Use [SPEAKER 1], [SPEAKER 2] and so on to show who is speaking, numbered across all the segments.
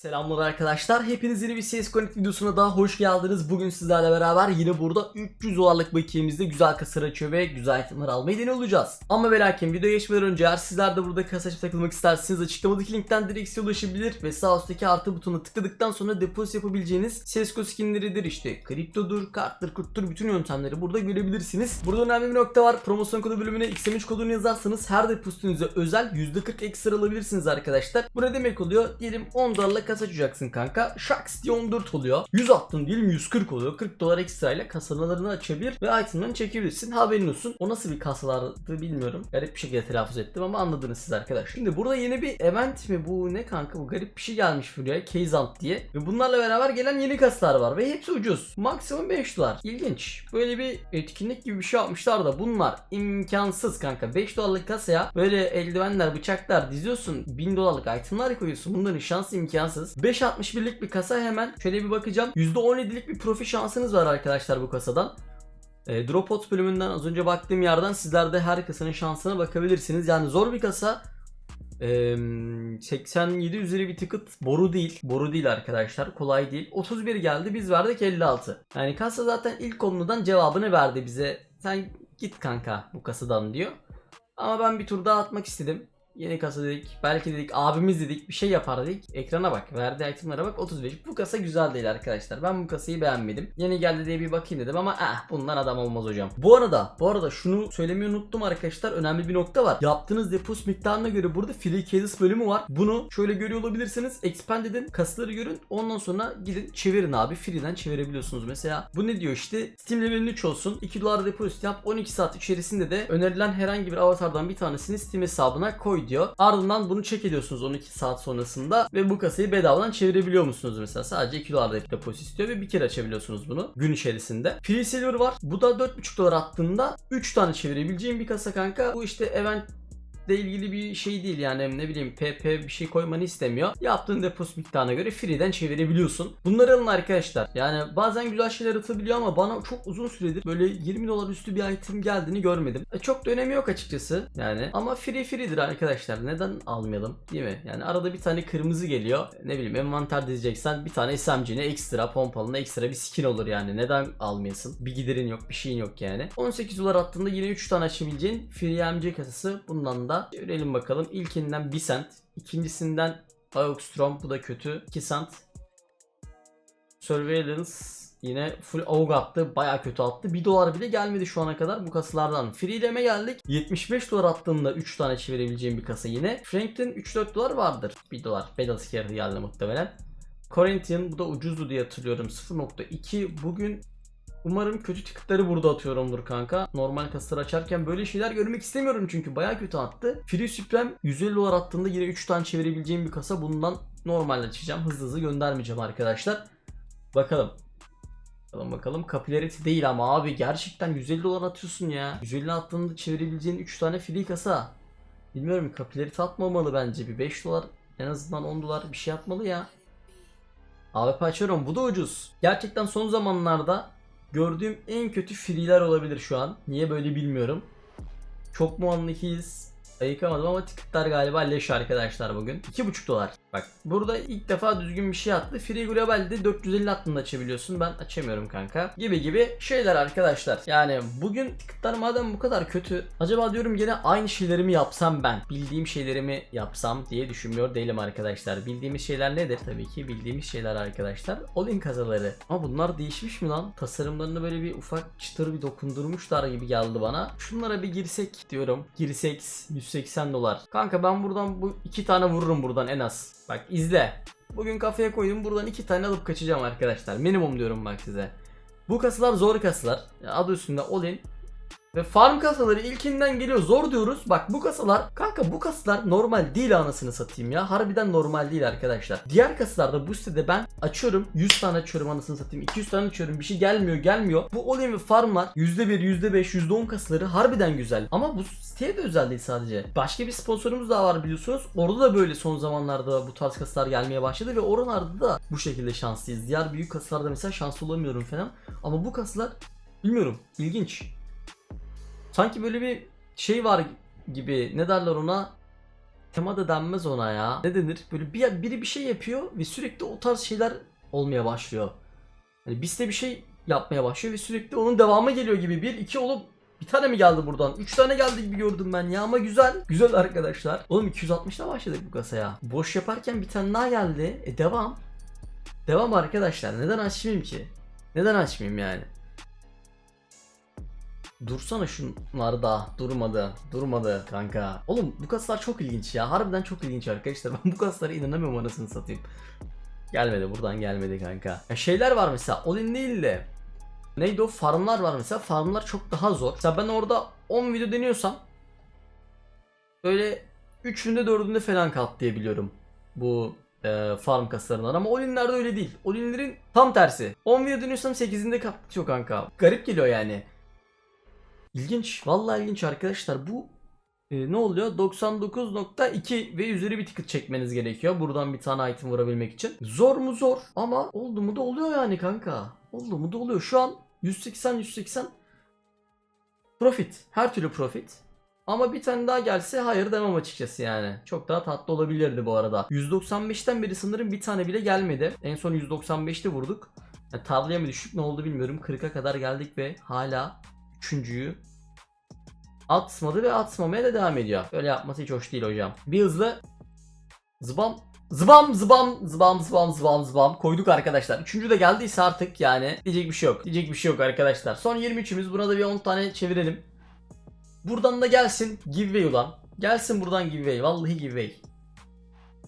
[SPEAKER 1] Selamlar arkadaşlar. Hepiniz yeni bir CS Connect videosuna daha hoş geldiniz. Bugün sizlerle beraber yine burada 300 dolarlık bakiyemizde güzel kasalar açıyor ve güzel itemler almayı deniyor olacağız. Ama ve lakin videoya geçmeden önce eğer sizler de burada kasa açıp takılmak isterseniz açıklamadaki linkten direkt size ulaşabilir ve sağ üstteki artı butonuna tıkladıktan sonra depozit yapabileceğiniz CSGO skinleridir işte. Kriptodur, karttır, kurttur bütün yöntemleri burada görebilirsiniz. Burada önemli bir nokta var. Promosyon kodu bölümüne XM3 kodunu yazarsanız her depozitunuza özel %40 ekstra alabilirsiniz arkadaşlar. Bu ne demek oluyor? Diyelim 10 dolarla kasa açacaksın kanka. Şaks diye 14 oluyor. 100 attın diyelim 140 oluyor. 40 dolar ekstra ile kasalarını açabilir ve itemlerini çekebilirsin. Haberin olsun. O nasıl bir kasalardı bilmiyorum. Garip bir şekilde telaffuz ettim ama anladınız siz arkadaşlar. Şimdi burada yeni bir event mi bu ne kanka bu garip bir şey gelmiş buraya. Kezant diye. Ve bunlarla beraber gelen yeni kasalar var ve hepsi ucuz. Maksimum 5 dolar. İlginç. Böyle bir etkinlik gibi bir şey yapmışlar da bunlar imkansız kanka. 5 dolarlık kasaya böyle eldivenler, bıçaklar diziyorsun. 1000 dolarlık itemlar koyuyorsun. Bunların şansı imkansız. 5.61'lik bir kasa hemen şöyle bir bakacağım. %17'lik bir profil şansınız var arkadaşlar bu kasadan. E, Dropouts bölümünden az önce baktığım yerden sizler de her kasanın şansına bakabilirsiniz. Yani zor bir kasa. E, 87 üzeri bir ticket boru değil. Boru değil arkadaşlar. Kolay değil. 31 geldi. Biz verdik 56. Yani kasa zaten ilk konudan cevabını verdi bize. Sen git kanka bu kasadan diyor. Ama ben bir tur daha atmak istedim. Yeni kasa dedik. Belki dedik abimiz dedik. Bir şey yapar dedik. Ekrana bak. Verdiği itemlere bak 35. Bu kasa güzel değil arkadaşlar. Ben bu kasayı beğenmedim. Yeni geldi diye bir bakayım dedim ama ah bundan adam olmaz hocam. Bu arada bu arada şunu söylemeyi unuttum arkadaşlar. Önemli bir nokta var. Yaptığınız depos miktarına göre burada free cases bölümü var. Bunu şöyle görüyor olabilirsiniz. Expand edin. Kasaları görün. Ondan sonra gidin çevirin abi. Free'den çevirebiliyorsunuz. Mesela bu ne diyor işte? Steam levelin 3 olsun. 2 dolar depozit yap. 12 saat içerisinde de önerilen herhangi bir avatardan bir tanesini Steam hesabına koy diyor. Ardından bunu check ediyorsunuz 12 saat sonrasında ve bu kasayı bedavadan çevirebiliyor musunuz mesela? Sadece 2 dolar depozit istiyor ve bir kere açabiliyorsunuz bunu gün içerisinde. Free Silver var. Bu da 4,5 dolar attığında 3 tane çevirebileceğim bir kasa kanka. Bu işte event ile ilgili bir şey değil yani ne bileyim PP bir şey koymanı istemiyor. Yaptığın depozit miktarına göre free'den çevirebiliyorsun. Bunları alın arkadaşlar. Yani bazen güzel şeyler atabiliyor ama bana çok uzun süredir böyle 20 dolar üstü bir item geldiğini görmedim. E, çok da önemi yok açıkçası yani. Ama free free'dir arkadaşlar. Neden almayalım? Değil mi? Yani arada bir tane kırmızı geliyor. Ne bileyim envanter dizeceksen bir tane SMG'ne ekstra pompalına ekstra bir skin olur yani. Neden almayasın? Bir giderin yok bir şeyin yok yani. 18 dolar attığında yine 3 tane açabileceğin free MC kasası bundan da Görelim bakalım. İlkinden 1 cent. ikincisinden Augstrom bu da kötü. 2 cent. Surveillance yine full AUG attı. Baya kötü attı. 1 dolar bile gelmedi şu ana kadar bu kasalardan. Free'leme geldik. 75 dolar attığında 3 tane çevirebileceğim bir kasa yine. Franklin 3-4 dolar vardır. 1 dolar. Bedel scarı geldi muhtemelen. Corinthian bu da ucuzdu diye hatırlıyorum. 0.2 bugün Umarım kötü ticketları burada atıyorumdur kanka. Normal kasaları açarken böyle şeyler görmek istemiyorum çünkü baya kötü attı. Free Supreme 150 dolar attığında yine 3 tane çevirebileceğim bir kasa. Bundan normal açacağım. Hızlı hızlı göndermeyeceğim arkadaşlar. Bakalım. Bakalım bakalım. Capillarity değil ama abi gerçekten 150 dolar atıyorsun ya. 150 attığında çevirebileceğin 3 tane free kasa. Bilmiyorum Capillarity atmamalı bence. Bir 5 dolar en azından 10 dolar bir şey atmalı ya. AWP açıyorum bu da ucuz. Gerçekten son zamanlarda gördüğüm en kötü free'ler olabilir şu an. Niye böyle bilmiyorum. Çok mu anlıkiyiz? Ayıkamadım ama ticketlar galiba leş arkadaşlar bugün. 2,5 dolar. Bak burada ilk defa düzgün bir şey attı. Free Global'de 450 attığında açabiliyorsun. Ben açamıyorum kanka. Gibi gibi şeyler arkadaşlar. Yani bugün ticketlar madem bu kadar kötü. Acaba diyorum gene aynı şeyleri mi yapsam ben? Bildiğim şeyleri mi yapsam diye düşünmüyor değilim arkadaşlar. Bildiğimiz şeyler nedir? Tabii ki bildiğimiz şeyler arkadaşlar. All-in kazaları. Ama bunlar değişmiş mi lan? Tasarımlarını böyle bir ufak çıtır bir dokundurmuşlar gibi geldi bana. Şunlara bir girsek diyorum. Girsek 180 dolar. Kanka ben buradan bu iki tane vururum buradan en az. Bak izle. Bugün kafaya koydum buradan iki tane alıp kaçacağım arkadaşlar. Minimum diyorum bak size. Bu kasalar zor kasalar. Adı üstünde all-in. Ve farm kasaları ilkinden geliyor zor diyoruz. Bak bu kasalar kanka bu kasalar normal değil anasını satayım ya. Harbiden normal değil arkadaşlar. Diğer kasalarda bu sitede ben açıyorum 100 tane açıyorum anasını satayım. 200 tane açıyorum bir şey gelmiyor gelmiyor. Bu all-in ve farmlar %1, %5, %10 kasaları harbiden güzel. Ama bu siteye de özel değil sadece. Başka bir sponsorumuz daha var biliyorsunuz. Orada da böyle son zamanlarda bu tarz kasalar gelmeye başladı ve oralarda da bu şekilde şanslıyız. Diğer büyük kasalarda mesela şanslı olamıyorum falan. Ama bu kasalar bilmiyorum ilginç. Sanki böyle bir şey var gibi ne derler ona tema da denmez ona ya. Ne denir? Böyle bir, biri bir şey yapıyor ve sürekli o tarz şeyler olmaya başlıyor. Hani biz de bir şey yapmaya başlıyor ve sürekli onun devamı geliyor gibi. Bir, iki olup bir tane mi geldi buradan? Üç tane geldi gibi gördüm ben ya ama güzel. Güzel arkadaşlar. Oğlum 260'la başladık bu kasaya. Boş yaparken bir tane daha geldi. E devam. Devam arkadaşlar. Neden açmayayım ki? Neden açmayayım yani? Dursana şunlar da durmadı durmadı kanka. Oğlum bu kaslar çok ilginç ya harbiden çok ilginç arkadaşlar ben bu kaslara inanamıyorum anasını satayım. Gelmedi buradan gelmedi kanka. Ya şeyler var mesela Olin değil de neydi o farmlar var mesela farmlar çok daha zor. Mesela ben orada 10 video deniyorsam böyle 3'ünde 4'ünde falan katlayabiliyorum bu e, farm kaslarından ama Olin'lerde öyle değil. Olin'lerin tam tersi. 10 video dönüyorsam 8'inde katlatıyor kanka. Garip geliyor yani. İlginç. Vallahi ilginç arkadaşlar. Bu e, ne oluyor? 99.2 ve üzeri bir ticket çekmeniz gerekiyor. Buradan bir tane item vurabilmek için. Zor mu zor ama oldu mu da oluyor yani kanka. Oldu mu da oluyor. Şu an 180 180 profit. Her türlü profit. Ama bir tane daha gelse hayır demem açıkçası yani. Çok daha tatlı olabilirdi bu arada. 195'ten beri sanırım bir tane bile gelmedi. En son 195'te vurduk. Yani tabloya mı düştük ne oldu bilmiyorum. 40'a kadar geldik ve hala üçüncüyü atmadı ve atmamaya da devam ediyor. Öyle yapması hiç hoş değil hocam. Bir hızlı zıbam zıbam zıbam zıbam zıbam zıbam zıbam koyduk arkadaşlar. Üçüncü de geldiyse artık yani diyecek bir şey yok. Diyecek bir şey yok arkadaşlar. Son 23'ümüz buna da bir 10 tane çevirelim. Buradan da gelsin giveaway ulan. Gelsin buradan giveaway. Vallahi giveaway.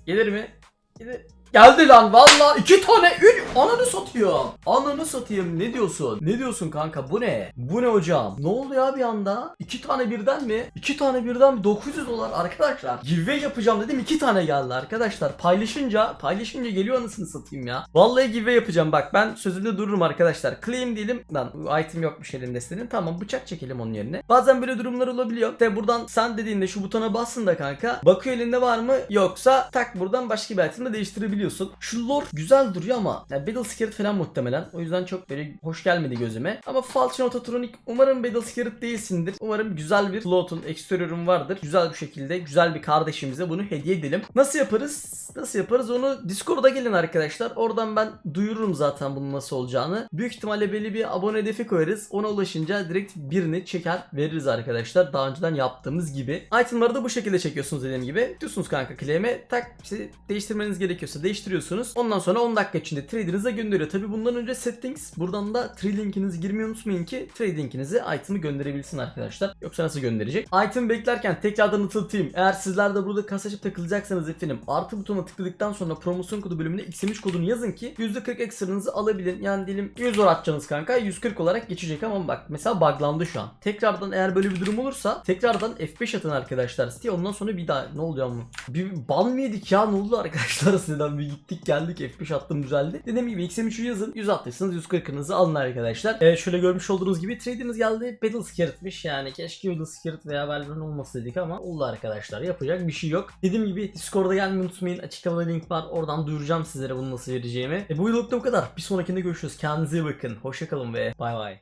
[SPEAKER 1] Gelir mi? Gelir. Geldi lan valla iki tane ün ananı satıyor. Ananı satayım ne diyorsun? Ne diyorsun kanka bu ne? Bu ne hocam? Ne oldu ya bir anda? İki tane birden mi? İki tane birden mi? 900 dolar arkadaşlar. Giveaway yapacağım dedim iki tane geldi arkadaşlar. Paylaşınca paylaşınca geliyor anasını satayım ya. Vallahi giveaway yapacağım bak ben sözümde dururum arkadaşlar. Claim diyelim. Lan item yokmuş elimde senin. Tamam bıçak çekelim onun yerine. Bazen böyle durumlar olabiliyor. De buradan sen dediğinde şu butona bassın da kanka. Bakıyor elinde var mı? Yoksa tak buradan başka bir itemle değiştirebiliyorsun. Şu lore güzel duruyor ama yani Battle Scared falan muhtemelen. O yüzden çok böyle hoş gelmedi gözüme. Ama Falchion Ototronic umarım Battle Scared değilsindir. Umarım güzel bir float'un, exterior'un vardır. Güzel bir şekilde güzel bir kardeşimize bunu hediye edelim. Nasıl yaparız? Nasıl yaparız? Onu Discord'a gelin arkadaşlar. Oradan ben duyururum zaten bunun nasıl olacağını. Büyük ihtimalle belli bir abone hedefi koyarız. Ona ulaşınca direkt birini çeker veririz arkadaşlar. Daha önceden yaptığımız gibi. Itemları da bu şekilde çekiyorsunuz dediğim gibi. Diyorsunuz kanka claim'e tak işte değiştirmeniz gerekiyorsa değiştiriyorsunuz. Ondan sonra 10 dakika içinde trader'ınıza gönderiyor. Tabi bundan önce settings. Buradan da trade linkinizi girmeyi unutmayın ki trade linkinizi item'ı gönderebilsin arkadaşlar. Yoksa nasıl gönderecek? Item beklerken tekrardan hatırlatayım. Eğer sizler de burada kasa takılacaksanız efendim artı butonuna tıkladıktan sonra promosyon kodu bölümüne XM3 kodunu yazın ki %40 ekstranızı alabilin. Yani diyelim 100 dolar atacaksınız kanka 140 olarak geçecek ama bak mesela buglandı şu an. Tekrardan eğer böyle bir durum olursa tekrardan F5 atın arkadaşlar siteye ondan sonra bir daha ne oluyor ama bir ban mı yedik ya ne oldu arkadaşlar siteden gittik geldik F5 attım düzeldi. Dediğim gibi XM3'ü yazın 100 attıysanız 140'ınızı alın arkadaşlar. Ee, şöyle görmüş olduğunuz gibi trade'imiz geldi Battle Scared'miş yani keşke Battle Scared veya Valorant olması dedik ama oldu arkadaşlar yapacak bir şey yok. Dediğim gibi Discord'a gelmeyi unutmayın açıklamada link var oradan duyuracağım sizlere bunu nasıl vereceğimi. E, bu yıllık da bu kadar bir sonrakinde görüşürüz kendinize iyi bakın hoşçakalın ve bay bay.